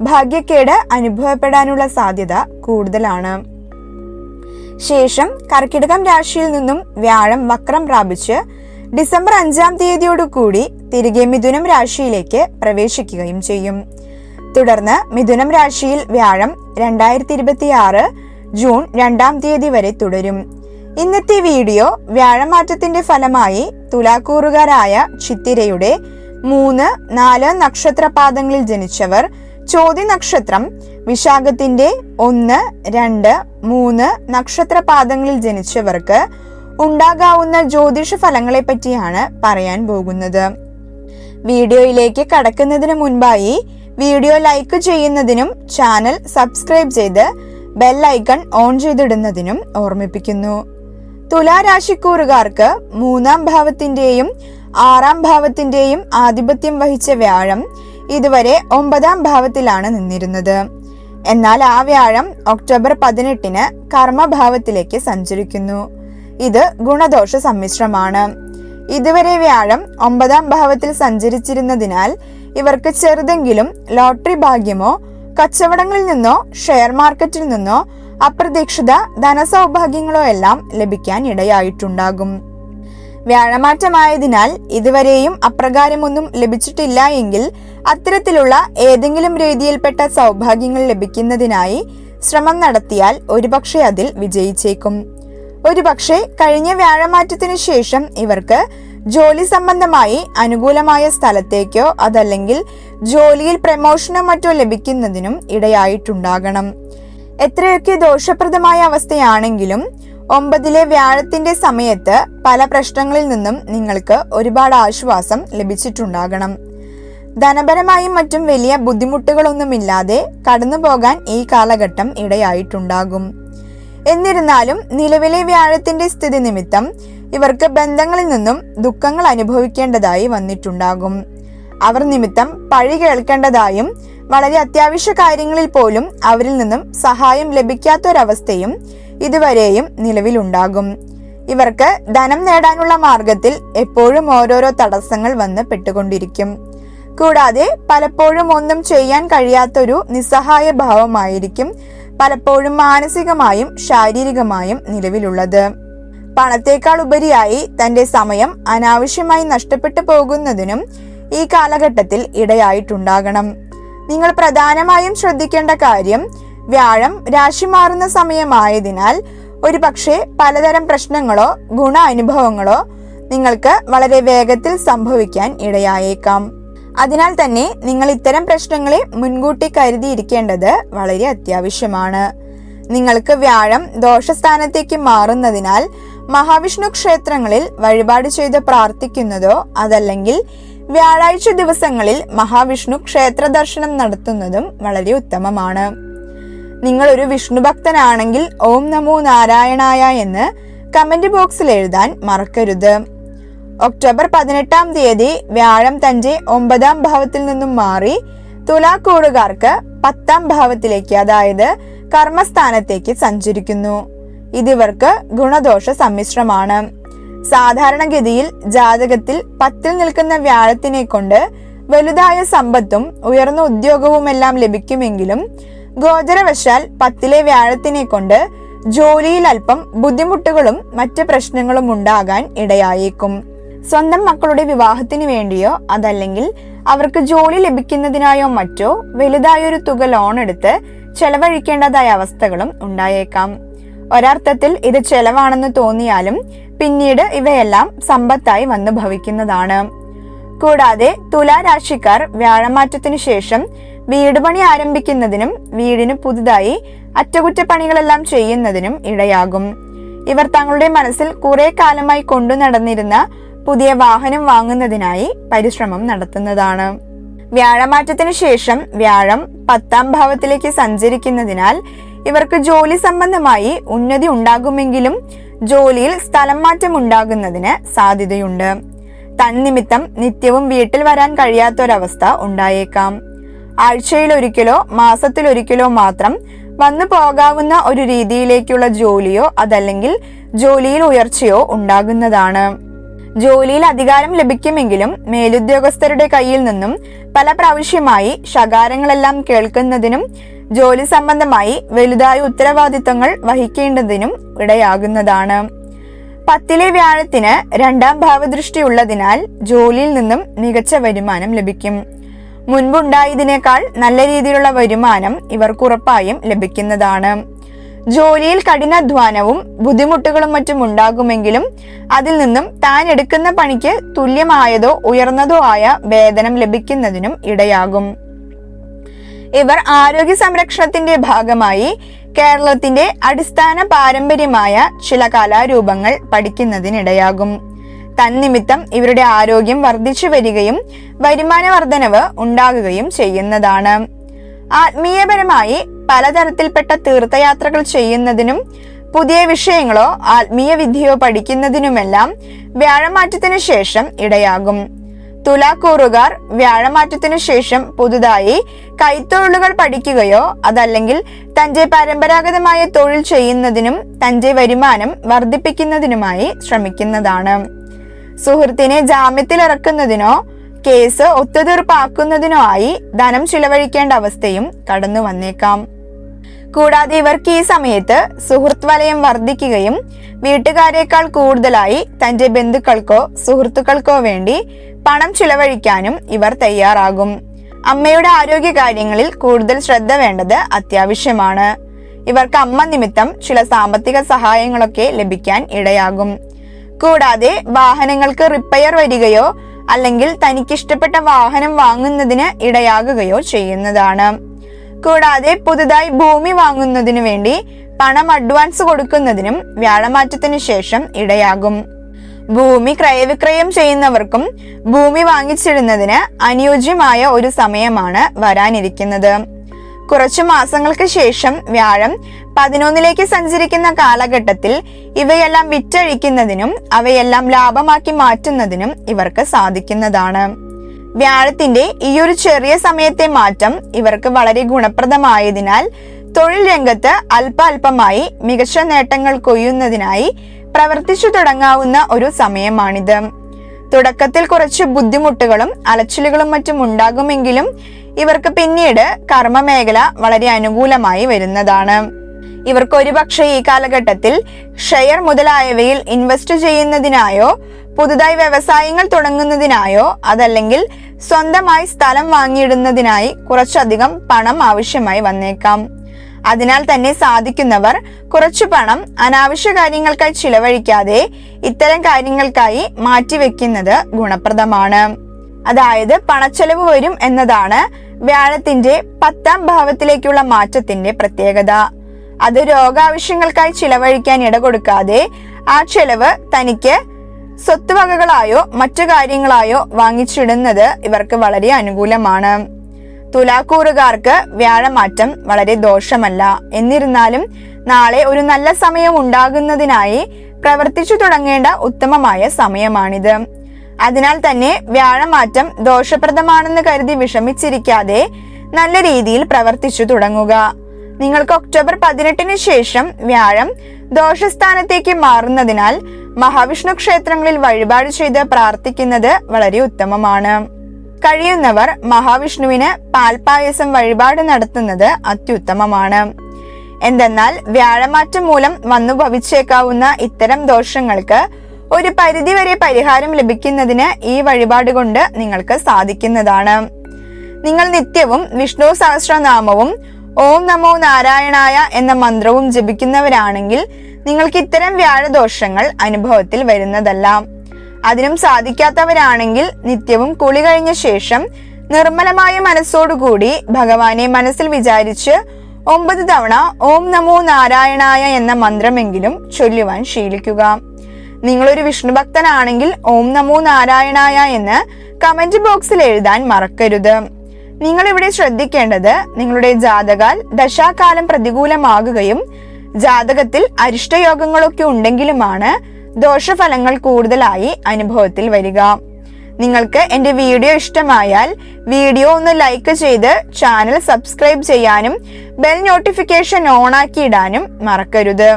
ഭാഗ്യക്കേട് അനുഭവപ്പെടാനുള്ള സാധ്യത കൂടുതലാണ്. ശേഷം കർക്കിടകം രാശിയിൽ നിന്നും വ്യാഴം വക്രം പ്രാപിച്ച് ഡിസംബർ അഞ്ചാം തീയതിയോടു കൂടി തിരികെ മിഥുനം രാശിയിലേക്ക് പ്രവേശിക്കുകയും ചെയ്യും. തുടർന്ന് മിഥുനം രാശിയിൽ വ്യാഴം രണ്ടായിരത്തി ഇരുപത്തി ആറ് ജൂൺ രണ്ടാം തീയതി വരെ തുടരും. ഇന്നത്തെ വീഡിയോ വ്യാഴമാറ്റത്തിന്റെ ഫലമായി തുലാക്കൂറുകാരായ ചിത്തിരയുടെ മൂന്ന് നാല് നക്ഷത്രപാദങ്ങളിൽ ജനിച്ചവർ ചോതി നക്ഷത്രം വിശാഖത്തിന്റെ ഒന്ന് രണ്ട് മൂന്ന് നക്ഷത്രപാദങ്ങളിൽ ജനിച്ചവർക്ക് ഉണ്ടാകാവുന്ന ജ്യോതിഷ ഫലങ്ങളെ പറ്റിയാണ് പറയാൻ പോകുന്നത്. വീഡിയോയിലേക്ക് കടക്കുന്നതിന് മുൻപായി വീഡിയോ ലൈക്ക് ചെയ്യുന്നതിനും ചാനൽ സബ്സ്ക്രൈബ് ചെയ്ത് ബെല്ലൈക്കൺ ഓൺ ചെയ്തിടുന്നതിനും ഓർമ്മിപ്പിക്കുന്നു. തുലാരാശിക്കൂറുകാർക്ക് മൂന്നാം ഭാവത്തിന്റെയും ആറാം ഭാവത്തിന്റെയും ആധിപത്യം വഹിച്ച വ്യാഴം ഇതുവരെ ഒമ്പതാം ഭാവത്തിലാണ് നിന്നിരുന്നത്. എന്നാൽ ആ വ്യാഴം ഒക്ടോബർ പതിനെട്ടിന് കർമ്മഭാവത്തിലേക്ക് സഞ്ചരിക്കുന്നു. ഇത് ഗുണദോഷ സമ്മിശ്രമാണ്. ഇതുവരെ വ്യാഴം ഒമ്പതാം ഭാവത്തിൽ സഞ്ചരിച്ചിരുന്നതിനാൽ ഇവർക്ക് ചെറുതെങ്കിലും ലോട്ടറി ഭാഗ്യമോ കച്ചവടങ്ങളിൽ നിന്നോ ഷെയർ മാർക്കറ്റിൽ നിന്നോ അപ്രതീക്ഷിത ധനസൗഭാഗ്യങ്ങളോ എല്ലാം ലഭിക്കാൻ ഇടയായിട്ടുണ്ടാകും. വ്യാഴമാറ്റമായതിനാൽ ഇതുവരെയും അപ്രകാരമൊന്നും ലഭിച്ചിട്ടില്ല എങ്കിൽ അത്തരത്തിലുള്ള ഏതെങ്കിലും രീതിയിൽപ്പെട്ട സൗഭാഗ്യങ്ങൾ ലഭിക്കുന്നതിനായി ശ്രമം നടത്തിയാൽ ഒരുപക്ഷെ അതിൽ വിജയിച്ചേക്കും. ഒരുപക്ഷെ കഴിഞ്ഞ വ്യാഴമാറ്റത്തിനു ശേഷം ഇവർക്ക് ജോലി സംബന്ധമായി അനുകൂലമായ സ്ഥലത്തേക്കോ അതല്ലെങ്കിൽ ജോലിയിൽ പ്രമോഷനോ മറ്റോ ലഭിക്കുന്നതിനും ഇടയായിട്ടുണ്ടാകണം. എത്രയൊക്കെ ദോഷപ്രദമായ അവസ്ഥയാണെങ്കിലും ഒമ്പതിലെ വ്യാഴത്തിന്റെ സമയത്ത് പല പ്രശ്നങ്ങളിൽ നിന്നും നിങ്ങൾക്ക് ഒരുപാട് ആശ്വാസം ലഭിച്ചിട്ടുണ്ടാകണം. ധനപരമായും മറ്റും വലിയ ബുദ്ധിമുട്ടുകളൊന്നുമില്ലാതെ കടന്നു പോകാൻ ഈ കാലഘട്ടം ഇടയായിട്ടുണ്ടാകും. എന്നിരുന്നാലും നിലവിലെ വ്യാഴത്തിന്റെ സ്ഥിതി നിമിത്തം ഇവർക്ക് ബന്ധങ്ങളിൽ നിന്നും ദുഃഖങ്ങൾ അനുഭവിക്കേണ്ടതായി വന്നിട്ടുണ്ടാകും. അവർ നിമിത്തം പഴി കേൾക്കേണ്ടതായും വളരെ അത്യാവശ്യ കാര്യങ്ങളിൽ പോലും അവരിൽ നിന്നും സഹായം ലഭിക്കാത്തൊരവസ്ഥയും ഇതുവരെയും നിലവിലുണ്ടാകും. ഇവർക്ക് ധനം നേടാനുള്ള മാർഗത്തിൽ എപ്പോഴും ഓരോരോ തടസ്സങ്ങൾ വന്ന് പെട്ടുകൊണ്ടിരിക്കും. കൂടാതെ പലപ്പോഴും ഒന്നും ചെയ്യാൻ കഴിയാത്തൊരു നിസ്സഹായ ഭാവമായിരിക്കും പലപ്പോഴും മാനസികമായും ശാരീരികമായും നിലവിലുള്ളത്. പണത്തേക്കാൾ ഉപരിയായി തന്റെ സമയം അനാവശ്യമായി നഷ്ടപ്പെട്ടു പോകുന്നതിനും ഈ കാലഘട്ടത്തിൽ ഇടയായിട്ടുണ്ടാകണം. നിങ്ങൾ പ്രധാനമായും ശ്രദ്ധിക്കേണ്ട കാര്യം വ്യാഴം രാശി മാറുന്ന സമയമായതിനാൽ ഒരു പക്ഷേ പലതരം പ്രശ്നങ്ങളോ ഗുണ അനുഭവങ്ങളോ നിങ്ങൾക്ക് വളരെ വേഗത്തിൽ സംഭവിക്കാൻ ഇടയായേക്കാം. അതിനാൽ തന്നെ നിങ്ങൾ ഇത്തരം പ്രശ്നങ്ങളെ മുൻകൂട്ടി കരുതിയിരിക്കേണ്ടത് വളരെ അത്യാവശ്യമാണ്. നിങ്ങൾക്ക് വ്യാഴം ദോഷസ്ഥാനത്തേക്ക് മാറുന്നതിനാൽ മഹാവിഷ്ണു ക്ഷേത്രങ്ങളിൽ വഴിപാട് ചെയ്ത് പ്രാർത്ഥിക്കുന്നതോ അതല്ലെങ്കിൽ വ്യാഴാഴ്ച ദിവസങ്ങളിൽ മഹാവിഷ്ണു ക്ഷേത്ര ദർശനം നടത്തുന്നതും വളരെ ഉത്തമമാണ്. നിങ്ങൾ ഒരു വിഷ്ണു ഭക്തനാണെങ്കിൽ ഓം നമോ നാരായണായ എന്ന് കമന്റ് ബോക്സിൽ എഴുതാൻ മറക്കരുത്. ഒക്ടോബർ പതിനെട്ടാം തീയതി വ്യാഴം തന്റെ ഒമ്പതാം ഭാവത്തിൽ നിന്നും മാറി തുലാക്കൂറുകാർക്ക് പത്താം ഭാവത്തിലേക്ക് അതായത് കർമ്മസ്ഥാനത്തേക്ക് സഞ്ചരിക്കുന്നു. ഇതിവർക്ക് ഗുണദോഷ സമ്മിശ്രമാണ്. സാധാരണഗതിയിൽ ജാതകത്തിൽ പത്തിൽ നിൽക്കുന്ന വ്യാഴത്തിനെ കൊണ്ട് വലുതായ സമ്പത്തും ഉയർന്ന ഉദ്യോഗവുമെല്ലാം ലഭിക്കുമെങ്കിലും ഗോചരവശാൽ പത്തിലെ വ്യാഴത്തിനെ കൊണ്ട് ജോലിയിൽ അല്പം ബുദ്ധിമുട്ടുകളും മറ്റ് പ്രശ്നങ്ങളും ഉണ്ടാകാൻ ഇടയായേക്കും. സ്വന്തം മക്കളുടെ വിവാഹത്തിന് വേണ്ടിയോ അതല്ലെങ്കിൽ അവർക്ക് ജോലി ലഭിക്കുന്നതിനായോ മറ്റോ വലുതായൊരു തുക ലോൺ എടുത്ത് ചെലവഴിക്കേണ്ടതായ അവസ്ഥകളും ഉണ്ടായേക്കാം. ഒരർത്ഥത്തിൽ ഇത് ചെലവാണെന്ന് തോന്നിയാലും പിന്നീട് ഇവയെല്ലാം സമ്പത്തായി വന്നു ഭവിക്കുന്നതാണ്. കൂടാതെ തുലാരാശിക്കാർ വ്യാഴമാറ്റത്തിനു ശേഷം വീട് പണി ആരംഭിക്കുന്നതിനും വീടിന് പുതുതായി അറ്റകുറ്റപ്പണികളെല്ലാം ചെയ്യുന്നതിനും ഇടയാകും. ഇവർ തങ്ങളുടെ മനസ്സിൽ കുറെ കാലമായി കൊണ്ടു നടന്നിരുന്ന പുതിയ വാഹനം വാങ്ങുന്നതിനായി പരിശ്രമം നടത്തുന്നതാണ്. വ്യാഴമാറ്റത്തിന് ശേഷം വ്യാഴം പത്താം ഭാവത്തിലേക്ക് സഞ്ചരിക്കുന്നതിനാൽ ഇവർക്ക് ജോലി സംബന്ധമായി ഉന്നതി ഉണ്ടാകുമെങ്കിലും ജോലിയിൽ സ്ഥലം മാറ്റം ഉണ്ടാകുന്നതിന് സാധ്യതയുണ്ട്. തന്നിമിത്തം നിത്യവും വീട്ടിൽ വരാൻ കഴിയാത്തൊരവസ്ഥ ഉണ്ടായേക്കാം. ആഴ്ചയിലൊരിക്കലോ മാസത്തിലൊരിക്കലോ മാത്രം വന്നു പോകാവുന്ന ഒരു രീതിയിലേക്കുള്ള ജോലിയോ അതല്ലെങ്കിൽ ജോലിയിൽ ഉയർച്ചയോ ഉണ്ടാകുന്നതാണ്. ജോലിയിൽ അധികാരം ലഭിക്കുമെങ്കിലും മേലുദ്യോഗസ്ഥരുടെ കയ്യിൽ നിന്നും പല പ്രാവശ്യമായി ശകാരങ്ങളെല്ലാം കേൾക്കുന്നതിനും ജോലി സംബന്ധമായി വലുതായ ഉത്തരവാദിത്തങ്ങൾ വഹിക്കേണ്ടതിനും ഇടയാകുന്നതാണ്. പത്തിലെ വ്യാഴത്തിന് രണ്ടാം ഭാവദൃഷ്ടി ഉള്ളതിനാൽ ജോലിയിൽ നിന്നും മികച്ച വരുമാനം ലഭിക്കും. മുൻപുണ്ടായതിനേക്കാൾ നല്ല രീതിയിലുള്ള വരുമാനം ഇവർക്ക് ഉറപ്പായും ലഭിക്കുന്നതാണ്. ജോലിയിൽ കഠിനാധ്വാനവും ബുദ്ധിമുട്ടുകളും മറ്റും ഉണ്ടാകുമെങ്കിലും അതിൽ നിന്നും താൻ എടുക്കുന്ന പണിക്ക് തുല്യമായതോ ഉയർന്നതോ ആയ വേതനം ലഭിക്കുന്നതിനും ഇടയാകും. ഇവർ ആരോഗ്യ സംരക്ഷണത്തിന്റെ ഭാഗമായി കേരളത്തിന്റെ അടിസ്ഥാന പാരമ്പര്യമായ ചില കലാരൂപങ്ങൾ പഠിക്കുന്നതിനിടയാകും. തന്നിമിത്തം ഇവരുടെ ആരോഗ്യം വർദ്ധിച്ചു വരികയും വരുമാന വർധനവ് ഉണ്ടാകുകയും ചെയ്യുന്നതാണ്. ആത്മീയപരമായി പലതരത്തിൽപ്പെട്ട തീർത്ഥയാത്രകൾ ചെയ്യുന്നതിനും പുതിയ വിഷയങ്ങളോ ആത്മീയ വിദ്യയോ പഠിക്കുന്നതിനുമെല്ലാം വ്യാഴമാറ്റത്തിനു ശേഷം ഇടയാകും. തുലാക്കൂറുകാർ വ്യാഴമാറ്റത്തിനു ശേഷം പുതുതായി കൈത്തൊഴിലുകൾ പഠിക്കുകയോ അതല്ലെങ്കിൽ തന്റെ പരമ്പരാഗതമായ തൊഴിൽ ചെയ്യുന്നതിനും തന്റെ വരുമാനം വർദ്ധിപ്പിക്കുന്നതിനുമായി ശ്രമിക്കുന്നതാണ്. സുഹൃത്തിനെ ജാമ്യത്തിലിറക്കുന്നതിനോ കേസ് ഒത്തുതീർപ്പാക്കുന്നതിനോ ആയി ധനം ചിലവഴിക്കേണ്ട അവസ്ഥയും കടന്നു വന്നേക്കാം. കൂടാതെ ഇവർക്ക് ഈ സമയത്ത് സുഹൃത്ത് വലയം വർദ്ധിക്കുകയും വീട്ടുകാരേക്കാൾ കൂടുതലായി തന്റെ ബന്ധുക്കൾക്കോ സുഹൃത്തുക്കൾക്കോ വേണ്ടി പണം ചിലവഴിക്കാനും ഇവർ തയ്യാറാകും. അമ്മയുടെ ആരോഗ്യ കാര്യങ്ങളിൽ കൂടുതൽ ശ്രദ്ധ വേണ്ടത് അത്യാവശ്യമാണ്. ഇവർക്ക് അമ്മ നിമിത്തം ചില സാമ്പത്തിക സഹായങ്ങളൊക്കെ ലഭിക്കാൻ ഇടയാകും. കൂടാതെ വാഹനങ്ങൾക്ക് റിപ്പയർ വരികയോ അല്ലെങ്കിൽ തനിക്കിഷ്ടപ്പെട്ട വാഹനം വാങ്ങുന്നതിന് ഇടയാകുകയോ ചെയ്യുന്നതാണ്. കൂടാതെ പുതുതായി ഭൂമി വാങ്ങുന്നതിനു വേണ്ടി പണം അഡ്വാൻസ് കൊടുക്കുന്നതിനും വ്യാഴമാറ്റത്തിനു ശേഷം ഇടയാകും. ഭൂമി ക്രയവിക്രയം ചെയ്യുന്നവർക്കും ഭൂമി വാങ്ങിച്ചിടുന്നതിന് അനുയോജ്യമായ ഒരു സമയമാണ് വരാനിരിക്കുന്നത്. കുറച്ചു മാസങ്ങൾക്ക് ശേഷം വ്യാഴം പതിനൊന്നിലേക്ക് സഞ്ചരിക്കുന്ന കാലഘട്ടത്തിൽ ഇവയെല്ലാം വിറ്റഴിക്കുന്നതിനും അവയെല്ലാം ലാഭമാക്കി മാറ്റുന്നതിനും ഇവർക്ക് സാധിക്കുന്നതാണ്. വ്യാഴത്തിന്റെ ഈ ഒരു ചെറിയ സമയത്തെ മാറ്റം ഇവർക്ക് വളരെ ഗുണപ്രദമായതിനാൽ തൊഴിൽ രംഗത്ത് അല്പ അല്പമായി മികച്ച നേട്ടങ്ങൾ കൊയ്യുന്നതിനായി പ്രവർത്തിച്ചു തുടങ്ങാവുന്ന ഒരു സമയമാണിത്. തുടക്കത്തിൽ കുറച്ച് ബുദ്ധിമുട്ടുകളും അലച്ചിലുകളും മറ്റും ഉണ്ടാകുമെങ്കിലും ഇവർക്ക് പിന്നീട് കർമ്മമേഖല വളരെ അനുകൂലമായി വരുന്നതാണ്. ഇവർക്ക് ഒരുപക്ഷെ ഈ കാലഘട്ടത്തിൽ ഷെയർ മുതലായവയിൽ ഇൻവെസ്റ്റ് ചെയ്യുന്നതിനായോ പുതുതായി വ്യവസായങ്ങൾ തുടങ്ങുന്നതിനായോ അതല്ലെങ്കിൽ സ്വന്തമായി സ്ഥലം വാങ്ങിയിടുന്നതിനായി കുറച്ചധികം പണം ആവശ്യമായി വന്നേക്കാം. അതിനാൽ തന്നെ സാധിക്കുന്നവർ കുറച്ചു പണം അനാവശ്യ കാര്യങ്ങൾക്കായി ചിലവഴിക്കാതെ ഇത്തരം കാര്യങ്ങൾക്കായി മാറ്റിവെക്കുന്നത് ഗുണപ്രദമാണ്. അതായത് പണച്ചെലവ് വരും എന്നതാണ് വ്യാഴത്തിന്റെ പത്താം ഭാവത്തിലേക്കുള്ള മാറ്റത്തിന്റെ പ്രത്യേകത. അത് രോഗാവശ്യങ്ങൾക്കായി ചിലവഴിക്കാൻ ഇട കൊടുക്കാതെ ആ ചെലവ് തനിക്ക് സ്വത്തുവകകളായോ മറ്റു കാര്യങ്ങളായോ വാങ്ങിച്ചിടുന്നത് ഇവർക്ക് വളരെ അനുകൂലമാണ്. തുലാക്കൂറുകാർക്ക് വ്യാഴമാറ്റം വളരെ ദോഷമല്ല. എന്നിരുന്നാലും നാളെ ഒരു നല്ല സമയം ഉണ്ടാകുന്നതിനായി പ്രവർത്തിച്ചു തുടങ്ങേണ്ട ഉത്തമമായ സമയമാണിത്. അതിനാൽ തന്നെ വ്യാഴമാറ്റം ദോഷപ്രദമാണെന്ന് കരുതി വിഷമിച്ചിരിക്കാതെ നല്ല രീതിയിൽ പ്രവർത്തിച്ചു തുടങ്ങുക. നിങ്ങൾക്ക് ഒക്ടോബർ പതിനെട്ടിന് ശേഷം വ്യാഴം ദോഷസ്ഥാനത്തേക്ക് മാറുന്നതിനാൽ മഹാവിഷ്ണു ക്ഷേത്രങ്ങളിൽ വഴിപാട് ചെയ്ത് പ്രാർത്ഥിക്കുന്നത് വളരെ ഉത്തമമാണ്. കഴിയുന്നവർ മഹാവിഷ്ണുവിന് പാൽപായസം വഴിപാട് നടത്തുന്നത് അത്യുത്തമമാണ്. എന്തെന്നാൽ വ്യാഴമാറ്റം മൂലം വന്നു ഭവിച്ചേക്കാവുന്ന ഇത്തരം ദോഷങ്ങൾക്ക് ഒരു പരിധിവരെ പരിഹാരം ലഭിക്കുന്നതിന് ഈ വഴിപാട് കൊണ്ട് നിങ്ങൾക്ക് സാധിക്കുന്നതാണ്. നിങ്ങൾ നിത്യവും വിഷ്ണു സഹസ്രനാമവും ഓം നമോ നാരായണായ എന്ന മന്ത്രവും ജപിക്കുന്നവരാണെങ്കിൽ നിങ്ങൾക്ക് ഇത്തരം വ്യാഴദോഷങ്ങൾ അനുഭവത്തിൽ വരുന്നതല്ല. അതിനും സാധിക്കാത്തവരാണെങ്കിൽ നിത്യവും കുളി കഴിഞ്ഞ ശേഷം നിർമ്മലമായ മനസ്സോടുകൂടി ഭഗവാനെ മനസ്സിൽ വിചാരിച്ച് ഒമ്പത് തവണ ഓം നമോ നാരായണായ എന്ന മന്ത്രമെങ്കിലും ചൊല്ലുവാൻ ശീലിക്കുക. നിങ്ങളൊരു വിഷ്ണു ഭക്തനാണെങ്കിൽ ഓം നമോ നാരായണായ എന്ന് കമന്റ് ബോക്സിൽ എഴുതാൻ മറക്കരുത്. നിങ്ങൾ ഇവിടെ ശ്രദ്ധിക്കേണ്ടത് നിങ്ങളുടെ ജാതകാൽ ദശാകാലം പ്രതികൂലമാകുകയും ജാതകത്തിൽ അരിഷ്ടയോഗങ്ങളൊക്കെ ഉണ്ടെങ്കിലുമാണ് ദോഷഫലങ്ങൾ കൂടുതലായി അനുഭവത്തിൽ വരിക. നിങ്ങൾക്ക് എന്റെ വീഡിയോ ഇഷ്ടമായാൽ വീഡിയോ ഒന്ന് ലൈക്ക് ചെയ്ത് ചാനൽ സബ്സ്ക്രൈബ് ചെയ്യാനും ബെൽ നോട്ടിഫിക്കേഷൻ ഓൺ ആക്കിയിടാനും മറക്കരുത്.